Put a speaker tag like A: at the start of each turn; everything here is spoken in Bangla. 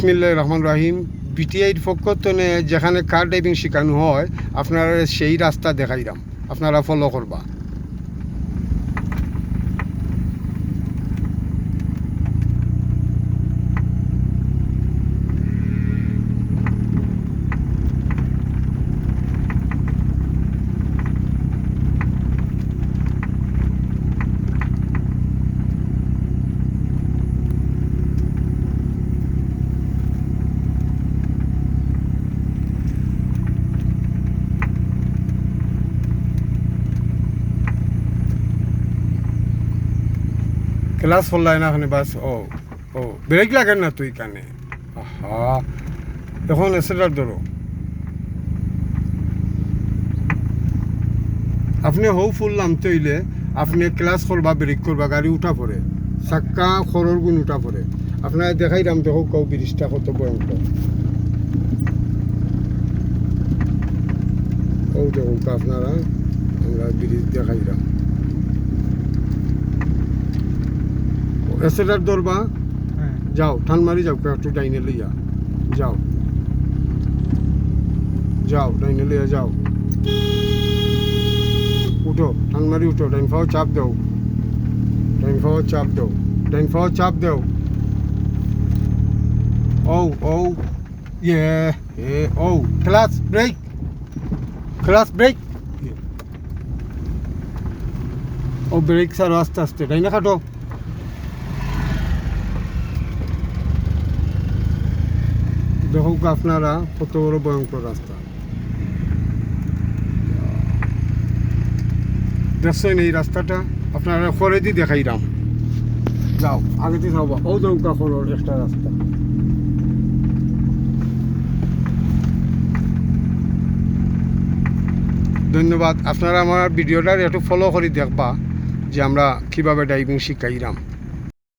A: বিসমিল্লাহ রহমান রাহিম বিটিআইর পক্ষ তনে যেখানে কার ড্রাইভিং শেখানো হয়, আপনারা সেই রাস্তা দেখাইলাম। আপনারা ফলো করবা। ক্লাস ফললাই না ওখানে বাস ও ও ব্রেক লাগে না তুই কানে আহা, এখন এসেটার ধরো আপনি হৌ ফুল নামতে হইলে আপনি ক্লাস করবা ব্রেক করবা গাড়ি উঠা পড়ে চাক্কা খরর গুণ উঠা পড়ে আপনারা দেখাইলাম দেখো কৌ ব্রিজটা কত ভয়ঙ্কর ও দেখো আপনারা আমরা ব্রিজ দেখাইলাম এসেটার দরবা? যাও ঠান মারি যাও একটু ডাইনে লইয়া। যাও। যাও ডাইনে লইয়া যাও। উঠো ঠান মারি উঠো ডাইন ফাও চাপ দাও। ডাইন ফাও চাপ দাও। ডাইন ফাও চাপ দাও। ও ও ইয়ে এ ও ক্লাস ব্রেক। Class break. ও ব্রেক স্যার আস্তে আস্তে। ডাইনে কাটো দেখুক আপনারা, কত বড় ভয়ঙ্কর রাস্তা। দেখছেন এই রাস্তাটা? আপনারা করে দি দেখাইলাম যাও, আগে দিয়ে যাও ও দৌকা খরর একটা রাস্তা। ধন্যবাদ। আপনারা আমার ভিডিওটার একটু ফলো করে দেখবা যে আমরা কীভাবে ড্রাইভিং শিখাইলাম